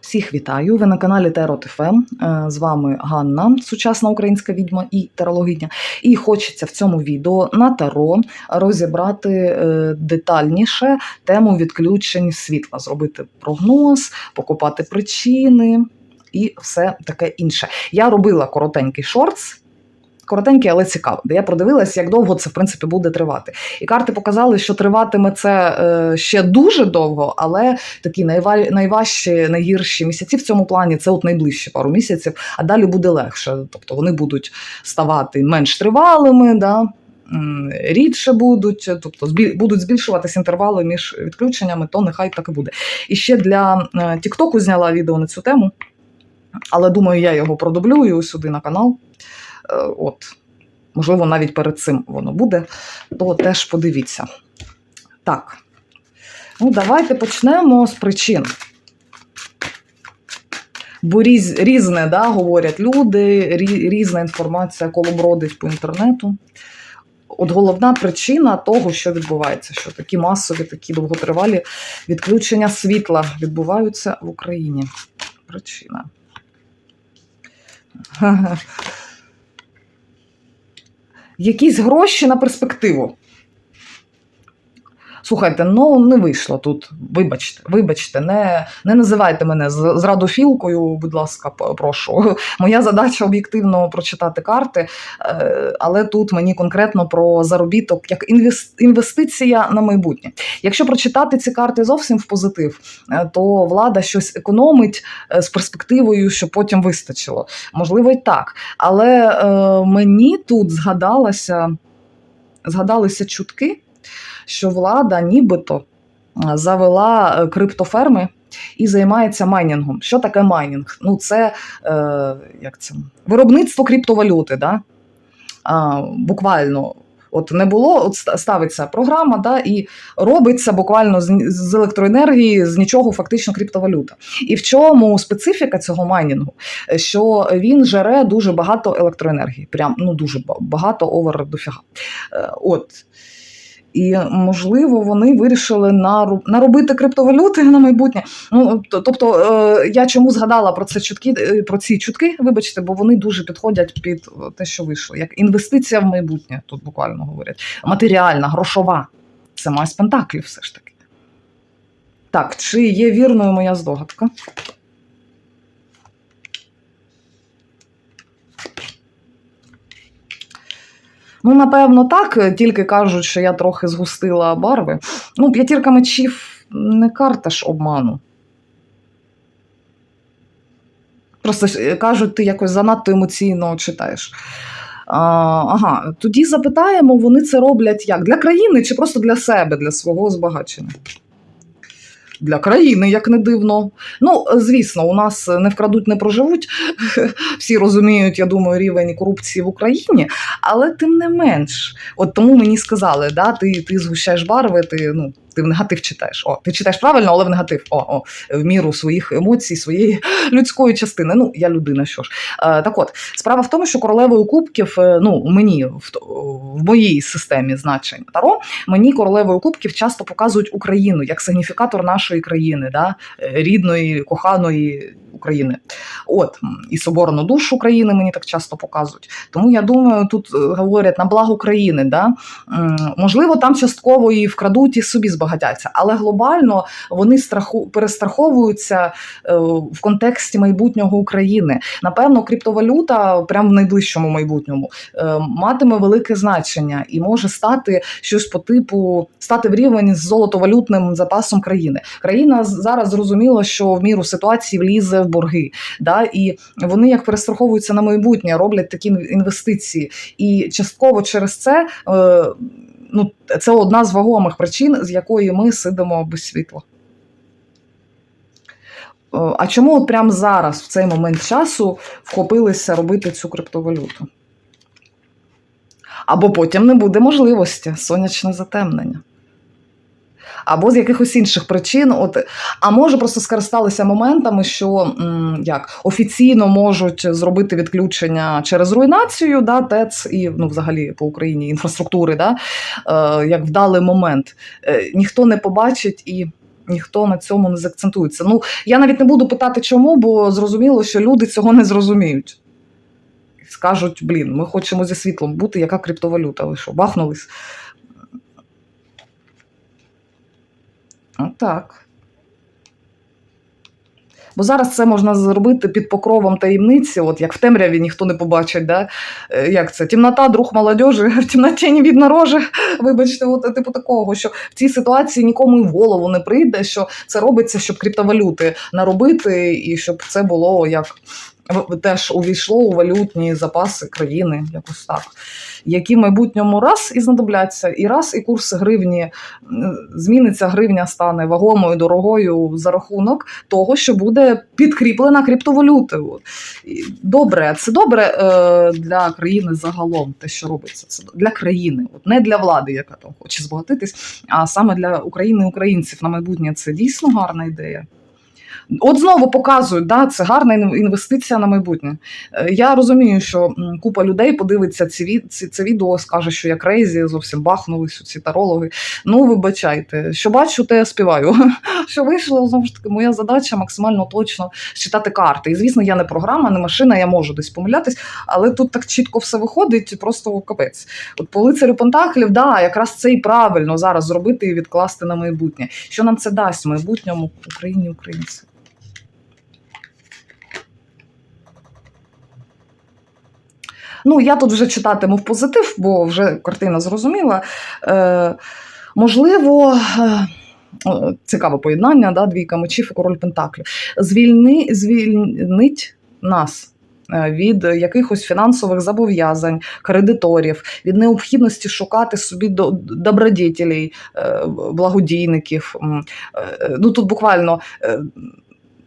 Всіх вітаю! Ви на каналі Терот ФМ. З вами Ганна, сучасна українська відьма і терологиня. І хочеться в цьому відео на таро розібрати е, детальніше тему відключень світла, зробити прогноз, покупати причини і все таке інше. Я робила коротенький шортс. Коротенький, але цікавий, я продивилася, як довго це в принципі буде тривати. І карти показали, що триватиме це е, ще дуже довго, але такі найва... найважчі, найгірші місяці в цьому плані це от найближчі пару місяців, а далі буде легше. Тобто вони будуть ставати менш тривалими, да? рідше будуть, тобто будуть збільшуватися інтервали між відключеннями, то нехай так і буде. І ще для е, Тіктоку зняла відео на цю тему, але думаю, я його продублюю сюди на канал. Е, От, можливо, навіть перед цим воно буде, то теж подивіться. Так, ну давайте почнемо з причин. Бо різ, різне да, говорять люди, різна інформація колобродить по інтернету. От головна причина того, що відбувається, що такі масові, такі довготривалі відключення світла відбуваються в Україні. Причина. Якісь гроші на перспективу. Слухайте, ну не вийшло тут. Вибачте, вибачте, не не називайте мене зрадофілкою, будь ласка, прошу. Моя задача об'єктивно прочитати карти, е, але тут мені конкретно про заробіток як інвес- інвестиція на майбутнє. Якщо прочитати ці карти зовсім в позитив, е, то влада щось економить е, з перспективою, що потім вистачило. Можливо, і так. Але мені тут згадалося, згадалися чутки, що влада нібито е, завела е, криптоферми і займається майнінгом. Що таке майнінг? Ну, це е, як це виробництво криптовалюти. Да? А, буквально. От не було, от ставиться програма, да, і робиться буквально з, з електроенергії, з нічого фактично криптовалюта. І в чому специфіка цього майнінгу? Е, Що він жере дуже багато електроенергії, прям ну дуже багато овер дофіга. Е, От. І можливо, вони вирішили наробити криптовалюти на майбутнє. Ну тобто, е, я чому згадала про це чутки, е, про ці чутки, вибачте, бо вони дуже підходять під е, те, що вийшло, як інвестиція в майбутнє, тут буквально говорять. Матеріальна, грошова. Це має пентаклів все ж таки. Так, чи є вірною моя здогадка? Ну, напевно, так, тільки кажуть, що я трохи згустила барви. Ну, п'ятірка мечів не карта ж обману. Просто е, кажуть, ти якось занадто емоційно читаєш. А, ага, тоді запитаємо, вони це роблять як? Для країни чи просто для себе, для свого збагачення? Для країни, як не дивно. Ну, звісно, у нас не вкрадуть, не проживуть. Всі розуміють, я думаю, рівень корупції в Україні, але тим не менш, от тому мені сказали, да, ти, ти згущаєш барви, ти, ну, ти в негатив читаєш. О, ти читаєш правильно, але в негатив. О, о, в міру своїх емоцій, своєї людської частини. Ну, я людина, що ж. Е, так от, справа в тому, що королевою кубків, е, ну, мені в, в моїй системі значень Таро, мені королевою кубків часто показують Україну як сигніфікатор нашої країни, да, е, рідної, коханої України. От, і соборну душу України мені так часто показують. Тому я думаю, тут говорять на благо країни. Да? Можливо, там частково і вкрадуть і собі збагатяться, але глобально вони страху перестраховуються е, в контексті майбутнього України. Напевно, криптовалюта прямо в найближчому майбутньому е, матиме велике значення і може стати щось по типу стати в рівень з золотовалютним запасом країни. Країна зараз зрозуміла, що в міру ситуації влізе в борги, да, і вони як перестраховуються на майбутнє, роблять такі інвестиції. І частково через це. Ну, це одна з вагомих причин, з якої ми сидимо без світла. Е, А чому от прямо зараз, в цей момент часу, вхопилися робити цю криптовалюту? Або потім не буде можливості сонячне затемнення. Або з якихось інших причин, от, а може просто скористалися моментами, що як офіційно можуть зробити відключення через руйнацію, да, ТЕЦ і ну, взагалі по Україні інфраструктури, да, е, як вдалий момент. Е, ніхто не побачить і ніхто на цьому не заакцентується. Ну, я навіть не буду питати, чому, бо зрозуміло, що люди цього не зрозуміють. Скажуть, блін, ми хочемо зі світлом бути, яка криптовалюта? Ви що, бахнулись? Так. Бо зараз це можна зробити під покровом таємниці, от як в темряві ніхто не побачить. Да? Е, Як це? Тімнота, друг молодежі, в темноті не видно рожи. Вибачте, от, типу такого, що в цій ситуації нікому і в голову не прийде, що це робиться, щоб криптовалюти наробити, і щоб це було як теж увійшло у валютні запаси країни, якось так. Які в майбутньому раз і знадобляться, і раз і курс гривні зміниться, гривня стане вагомою дорогою за рахунок того, що буде підкріплена криптовалютою. Добре, це добре е, для країни загалом, те, що робиться. Це для країни, от не для влади, яка там хоче збагатитись, а саме для України і українців на майбутнє це дійсно гарна ідея. От знову показують, да, це гарна інвестиція на майбутнє. Е, Я розумію, що купа людей подивиться ці, ці, це відео, скаже, що я крейзі, зовсім бахнулись ці тарологи. Ну, вибачайте, що бачу, те співаю. Що вийшло, знову ж таки, моя задача максимально точно читати карти. І звісно, я не програма, не машина, я можу десь помилятись, але тут так чітко все виходить, просто капець. От по лицарю Пентаклів, да, якраз це і правильно зараз зробити і відкласти на майбутнє. Що нам це дасть в майбутньому Україні українці? Ну, я тут вже читатиму в позитив, бо вже картина зрозуміла. Е, можливо, е, цікаве поєднання, да, двійка мечів і король Пентаклів. Звільни, звільнить нас. е, Від якихось фінансових зобов'язань, кредиторів, від необхідності шукати собі до- добродетелей, е, благодійників. Ну тут буквально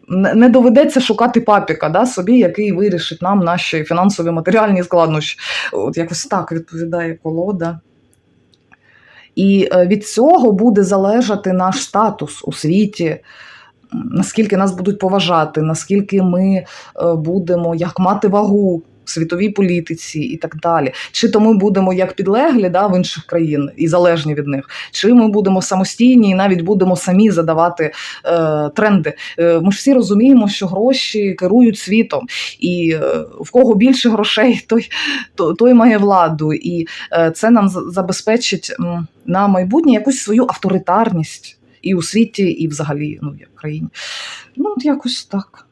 не доведеться шукати папіка да, собі, який вирішить нам наші фінансові матеріальні складнощі. От якось так відповідає колода. І е, від цього буде залежати наш статус у світі, наскільки нас будуть поважати, наскільки ми е, будемо як мати вагу світовій політиці і так далі. Чи то ми будемо як підлеглі да, в інших країн і залежні від них, чи ми будемо самостійні і навіть будемо самі задавати е, тренди. Е, ми ж всі розуміємо, що гроші керують світом, і е, в кого більше грошей, той, то- той має владу. І е, це нам забезпечить на майбутнє якусь свою авторитарність і у світі, і взагалі ну, в країні. Ну, от якось так.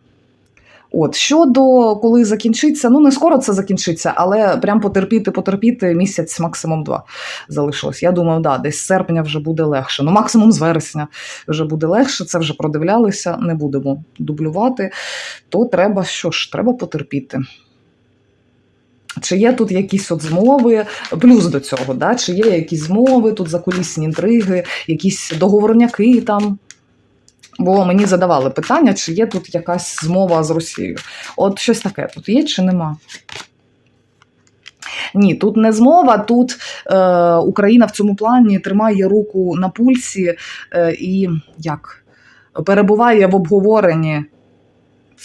От щодо коли закінчиться, ну не скоро це закінчиться, але прям потерпіти, потерпіти місяць, максимум два залишилось. Я думаю, да, десь з серпня вже буде легше. Ну, максимум з вересня вже буде легше. Це вже продивлялися, не будемо дублювати. То треба що ж, треба потерпіти. Чи є тут якісь от змови, плюс до цього, да? чи є якісь змови, тут закулісні інтриги, якісь договорняки там. Бо мені задавали питання, чи є тут якась змова з Росією. От щось таке тут є чи нема? Ні, тут не змова, тут е, Україна в цьому плані тримає руку на пульсі е, і як перебуває в обговоренні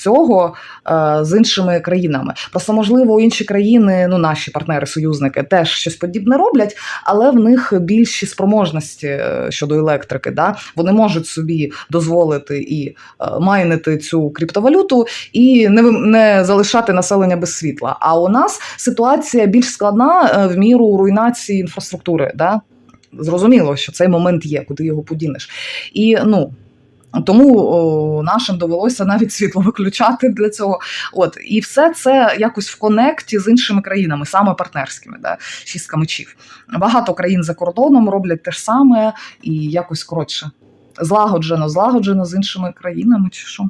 цього е, з іншими країнами. Просто, можливо, інші країни, ну наші партнери-союзники, теж щось подібне роблять, але в них більші спроможності е, щодо електрики. Да? Вони можуть собі дозволити і е, майнити цю криптовалюту і не, не залишати населення без світла. А у нас ситуація більш складна в міру руйнації інфраструктури. Да? Зрозуміло, що цей момент є, куди його подінеш. І ну. Тому о, нашим довелося навіть світло виключати для цього. От і все це якось в конекті з іншими країнами, саме партнерськими, да, шістка мечів. Багато країн за кордоном роблять те ж саме і якось коротше. Злагоджено, злагоджено з іншими країнами, чи що.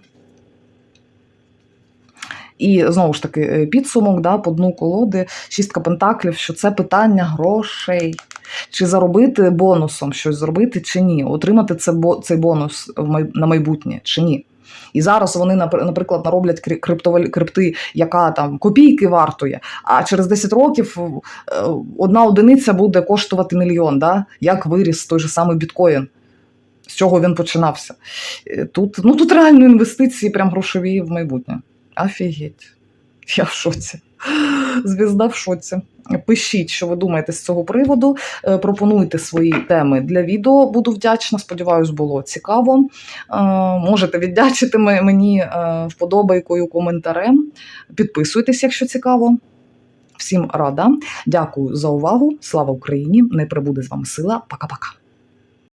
І знову ж таки, е, підсумок да, по дну колоди, шістка пентаклів, що це питання грошей. Чи заробити бонусом щось зробити, чи ні, отримати це, цей бонус на майбутнє, чи ні. І зараз вони, наприклад, нароблять крипти, яка там копійки вартує, а через 10 років е, одна одиниця буде коштувати мільйон. Да? Як виріс той же самий біткоін, з чого він починався. Е, Тут, ну, тут реально інвестиції, прям грошові в майбутнє. Офігеть. Я в шоці. Звізда в шоці. Пишіть, що ви думаєте з цього приводу. Е, Пропонуйте свої теми для відео. Буду вдячна. Сподіваюсь, було цікаво. Е, Можете віддячити мені е, вподобайкою, коментарем. Підписуйтесь, якщо цікаво. Всім рада. Дякую за увагу. Слава Україні! Не прибуде з вами сила. Пока-пока.